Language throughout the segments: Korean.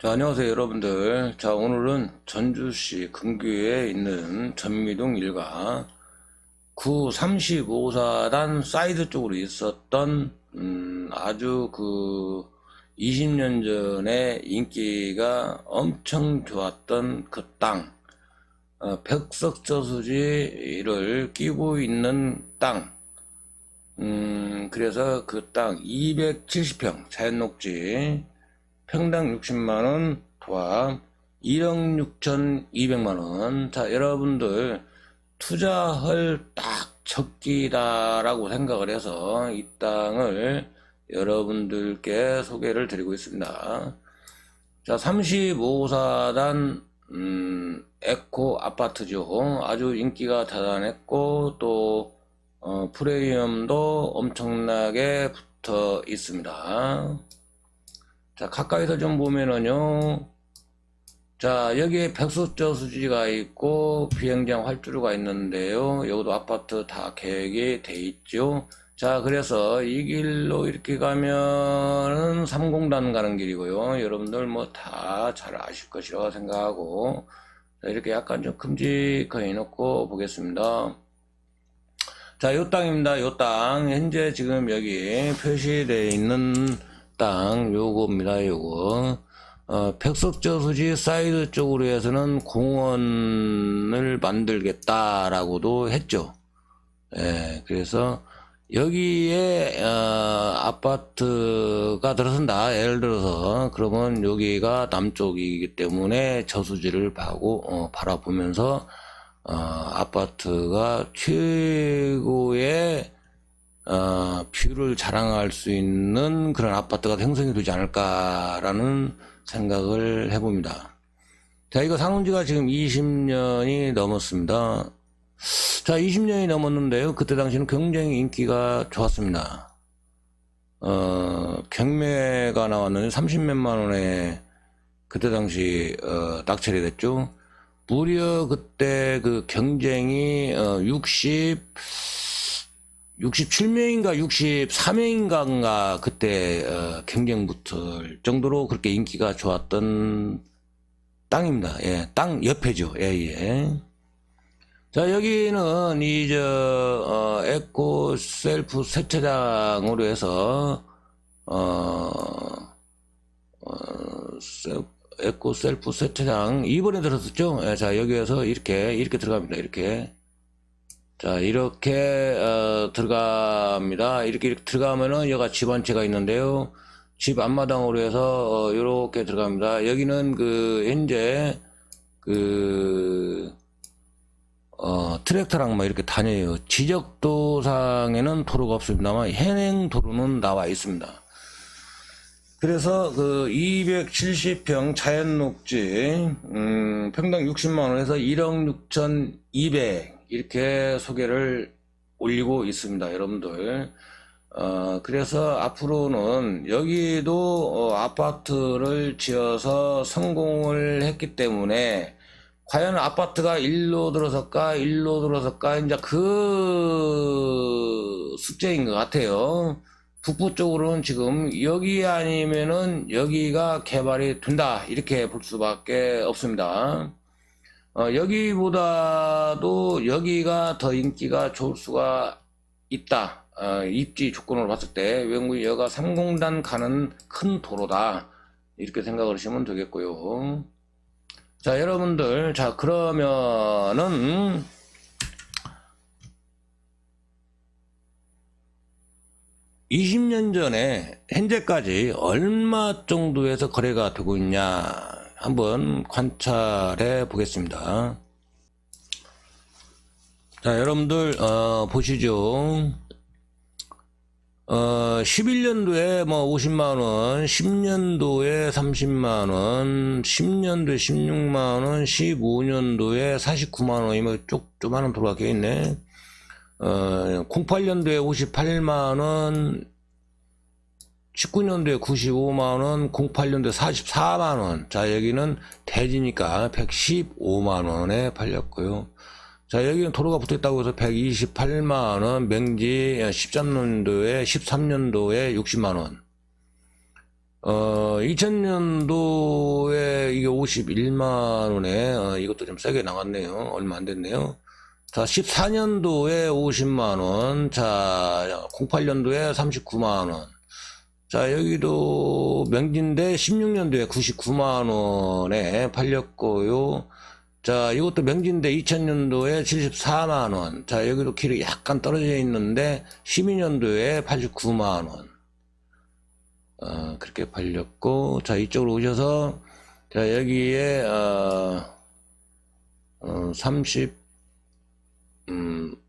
자, 안녕하세요, 여러분들. 자, 오늘은 전주시 금교에 있는 전미동 일가 9 35사단 사이드 쪽으로 있었던, 음, 아주 그 20년 전에 인기가 엄청 좋았던 그 땅, 어, 백석저수지를 끼고 있는 땅, 음, 그래서 그 땅 270평 자연녹지, 평당 60만원 도합 1억 6,200만원. 자, 여러분들 투자할 딱 적기다라고 생각을 해서 이 땅을 여러분들께 소개를 드리고 있습니다. 자, 35사단 음, 에코 아파트죠. 아주 인기가 대단했고 또 어, 프리미엄도 엄청나게 붙어 있습니다. 자, 가까이서 좀 보면은요. 자, 여기에 백수저 수지가 있고 비행장 활주로가 있는데요. 여기도 아파트 다 계획이 돼 있죠. 자, 그래서 이 길로 이렇게 가면은 삼공단 가는 길이고요. 여러분들 뭐 다 잘 아실 것이라고 생각하고 자, 이렇게 약간 좀 큼직하게 놓고 보겠습니다. 자, 요 땅입니다. 요 땅. 현재 지금 여기 표시되어 있는 땅 요겁니다 요거 어, 백석저 수지 사이드 쪽으로 해서는 공원을 만들겠다라고도 했죠. 예, 그래서 여기에 어, 아파트가 들어선다. 예를 들어서 그러면 여기가 남쪽이기 때문에 저수지를 바고 어, 바라보면서 어, 아파트가 최고의 어, 뷰를 자랑할 수 있는 그런 아파트가 형성이 되지 않을까라는 생각을 해봅니다. 자, 이거 상운지가 지금 20년이 넘었습니다. 자, 20년이 넘었는데요. 그때 당시는 굉장히 인기가 좋았습니다. 어, 경매가 나왔는데 30몇만 원에 그때 당시, 어, 낙찰이 됐죠. 무려 그때 그 경쟁이, 어, 60, 67명인가 64명인가 그때 어, 경쟁 붙을 정도로 그렇게 인기가 좋았던 땅입니다. 예, 땅 옆에죠. 예, 예. 자, 여기는 이저 어, 에코 셀프 세차장으로 해서 어, 어 셀, 에코 셀프 세차장 이번에 들었었죠. 예, 자, 여기에서 이렇게 이렇게 들어갑니다. 이렇게 자, 이렇게, 어, 들어갑니다. 이렇게, 이렇게 들어가면은, 여기가 집 한 채가 있는데요. 집 앞마당으로 해서, 어, 이렇게 들어갑니다. 여기는 그, 현재, 그, 어, 트랙터랑 뭐 이렇게 다녀요. 지적도상에는 도로가 없습니다만, 현행 도로는 나와 있습니다. 그래서 그 270평 자연녹지, 음, 평당 60만원에서 1억 6,200, 이렇게 소개를 올리고 있습니다, 여러분들. 어, 그래서 앞으로는 여기도 어, 아파트를 지어서 성공을 했기 때문에 과연 아파트가 일로 들어설까, 일로 들어설까, 이제 그 숙제인 것 같아요. 북부 쪽으로는 지금 여기 아니면은 여기가 개발이 된다. 이렇게 볼 수밖에 없습니다. 어, 여기보다도 여기가 더 인기가 좋을 수가 있다. 어, 입지 조건으로 봤을 때 외국 여가 3공단 가는 큰 도로다. 이렇게 생각을 하시면 되겠고요. 자, 여러분들, 자, 그러면은, (20년) 전에 현재까지 얼마 정도에서 거래가 되고 있냐 한번 관찰해 보겠습니다. 자, 여러분들, 어, 보시죠. 어, 11년도에 뭐 50만원, 10년도에 30만원, 10년도에 16만원, 15년도에 49만원이면 쪽, 조만한 도로가 껴 있네. 어, 08년도에 58만원, 19년도에 95만원, 08년도에 44만원. 자, 여기는 대지니까 115만원에 팔렸고요. 자, 여기는 도로가 붙어 있다고 해서 128만원, 맹지 13년도에, 13년도에 60만원. 어, 2000년도에 이게 51만 원에 어, 이것도 좀 세게 나갔네요. 얼마 안 됐네요. 자, 14년도에 50만 원. 자, 08년도에 39만 원. 자, 여기도 명진대 16년도에 99만 원에 팔렸고요. 자, 이것도 명진대 2000년도에 74만 원. 자, 여기도 길이 약간 떨어져 있는데 12년도에 89만 원. 어, 그렇게 팔렸고, 자, 이쪽으로 오셔서, 자, 여기에, 어, 어, 30, 음,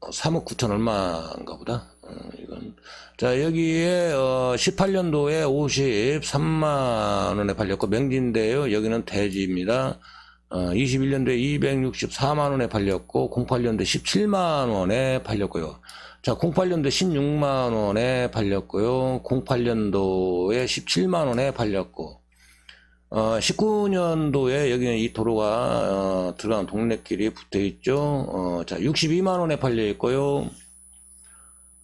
3억 9천 얼마인가 보다. 어, 이건. 자, 여기에, 어, 18년도에 53만 원에 팔렸고, 명진대요. 여기는 대지입니다. 어, 21년도에 264만 원에 팔렸고, 08년도에 17만 원에 팔렸고요. 자, 08년도에 16만 원에 팔렸고요. 08년도에 17만 원에 팔렸고, 어, 19년도에 여기는 이 도로가, 어, 들어간 동네길이 붙어 있죠. 어, 자, 62만 원에 팔려 있고요.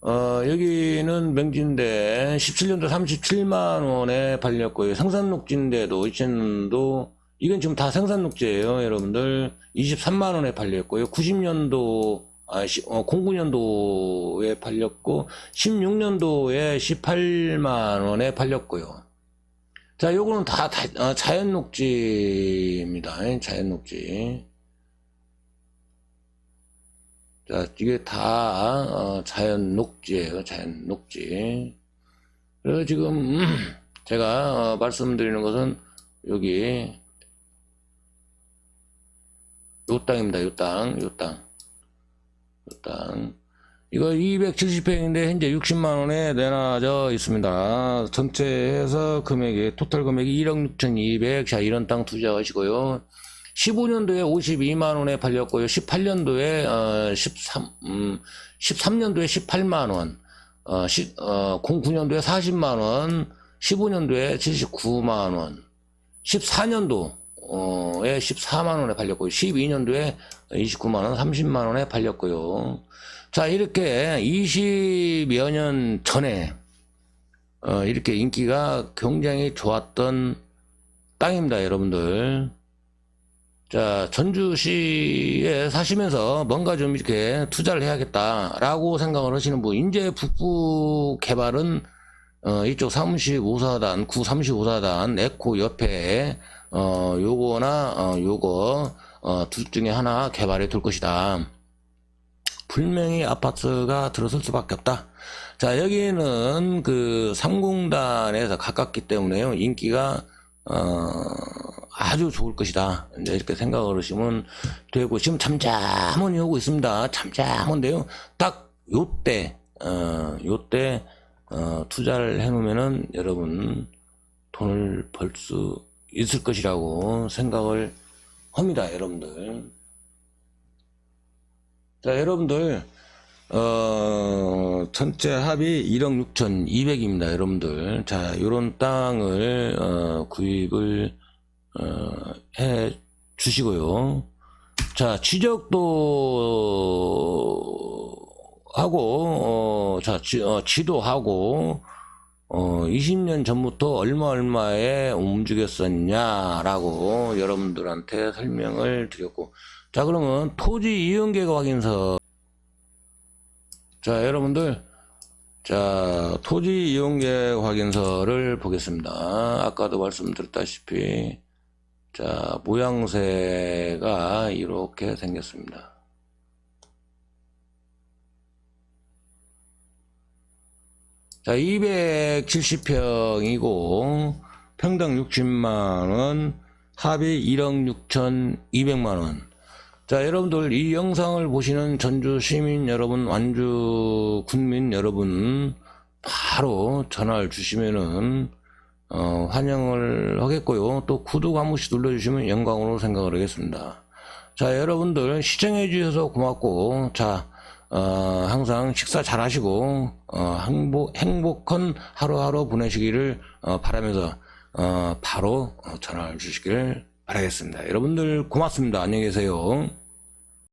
어, 여기는 명진대 17년도 37만 원에 팔렸고요. 생산녹지인데도 2000년도 이건 지금 다 생산녹지예요, 여러분들. 23만 원에 팔렸고요. 90년도 아, 시, 어, 09년도에 팔렸고 16년도에 18만 원에 팔렸고요. 자, 요거는 다, 다 어, 자연 녹지입니다. 자연 녹지. 자, 이게 다 어, 자연 녹지예요. 자연 녹지. 그래서 지금 음, 제가 어, 말씀드리는 것은 여기 요 땅입니다. 요 땅, 요 땅, 요 땅. 이거 270평인데 현재 60만 원에 내놔져 있습니다. 전체해서 금액이 토탈 금액이 1억 6,200. 자, 이런 땅 투자하시고요. 15년도에 52만 원에 팔렸고요. 18년도에 어, 13 음, 13년도에 18만 원. 어, 시, 어, 09년도에 40만 원. 15년도에 79만 원. 14년도 에 14만 원에 팔렸고요. 12년도에 29만 원, 30만 원에 팔렸고요. 자, 이렇게 20여 년 전에 어, 이렇게 인기가 굉장히 좋았던 땅입니다, 여러분들. 자, 전주시에 사시면서 뭔가 좀 이렇게 투자를 해야겠다라고 생각을 하시는 분, 인제 북부 개발은 어, 이쪽 35사단, 9 35사단, 에코 옆에 어, 요거나 어, 요거 어, 둘 중에 하나 개발해 둘 것이다. 분명히 아파트가 들어설 수밖에 없다. 자, 여기는 그 상공단에서 가깝기 때문에요. 인기가 어, 아주 좋을 것이다. 이제 이렇게 생각을 하시면 되고, 지금 잠잠은 오고 있습니다. 잠잠한데요. 딱 요때, 어, 요때, 어, 투자를 해놓으면은 여러분 돈을 벌 수 있을 것이라고 생각을 합니다. 여러분들. 자, 여러분들, 어, 전체 합이 1억 6,200입니다. 여러분들. 자, 요런 땅을, 어, 구입을, 어, 해 주시고요. 자, 지적도 하고, 어, 자, 지, 어, 지도하고, 어, 20년 전부터 얼마 얼마에 움직였었냐라고 여러분들한테 설명을 드렸고, 자, 그러면 토지 이용계획 확인서. 자, 여러분들, 자, 토지 이용계획 확인서를 보겠습니다. 아까도 말씀드렸다시피, 자, 모양새가 이렇게 생겼습니다. 자, 270평이고, 평당 60만원, 합이 1억 6,200만원. 자, 여러분들, 이 영상을 보시는 전주 시민 여러분, 완주 군민 여러분, 바로 전화를 주시면은, 어, 환영을 하겠고요. 또 구독 한 번씩 눌러주시면 영광으로 생각을 하겠습니다. 자, 여러분들 시청해 주셔서 고맙고, 자, 어, 항상 식사 잘 하시고, 어, 행복, 행복한 하루하루 보내시기를 어, 바라면서, 어, 바로 어, 전화를 주시길 바라겠습니다. 여러분들 고맙습니다. 안녕히 계세요.